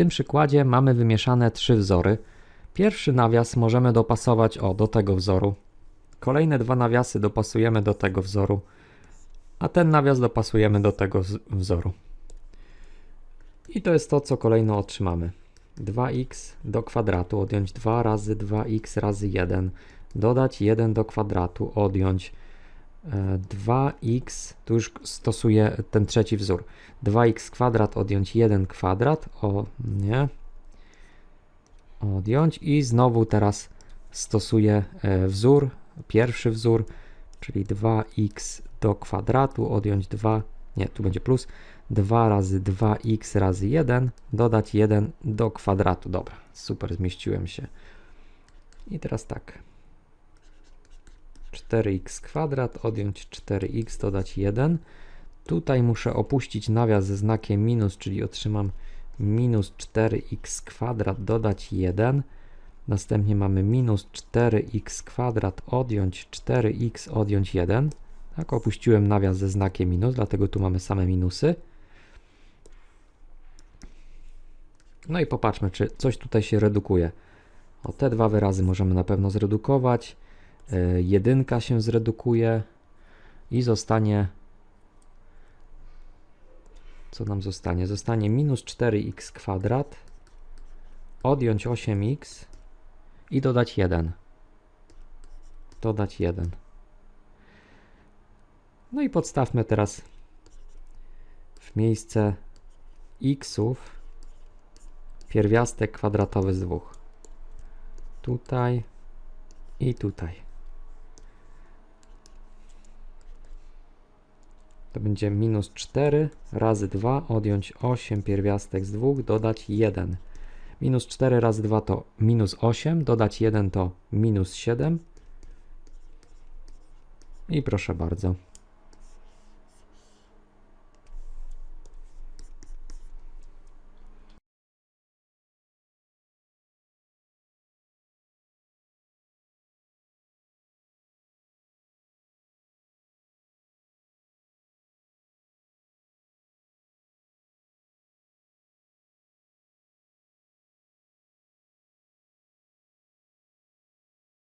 tym przykładzie mamy wymieszane trzy wzory. Pierwszy nawias możemy dopasować o do tego wzoru. Kolejne dwa nawiasy dopasujemy do tego wzoru, a ten nawias dopasujemy do tego wzoru. I to jest to, co kolejno otrzymamy. 2x do kwadratu odjąć 2 razy 2x razy 1, dodać 1 do kwadratu, odjąć 2x, tu już stosuję ten trzeci wzór. 2x kwadrat odjąć 1 kwadrat, o nie, odjąć i znowu teraz stosuję e, wzór, pierwszy wzór, czyli 2x do kwadratu odjąć 2, nie, tu będzie plus, 2 razy 2x razy 1, dodać 1 do kwadratu. Dobra, super, zmieściłem się. I teraz tak. 4x kwadrat odjąć 4x, dodać 1. Tutaj muszę opuścić nawias ze znakiem minus, czyli otrzymam minus 4x kwadrat, dodać 1. Następnie mamy minus 4x kwadrat odjąć 4x odjąć 1. Tak, opuściłem nawias ze znakiem minus, dlatego tu mamy same minusy. No i popatrzmy, czy coś tutaj się redukuje. O, te dwa wyrazy możemy na pewno zredukować. Yy, jedynka się zredukuje i zostanie. Co nam zostanie? Zostanie minus 4x kwadrat, odjąć 8x i dodać 1. Dodać 1. No i podstawmy teraz w miejsce xów pierwiastek kwadratowy z dwóch. Tutaj i tutaj. To będzie minus 4 razy 2 odjąć 8 pierwiastek z 2 dodać 1. Minus 4 razy 2 to minus 8, dodać 1 to minus 7. I proszę bardzo.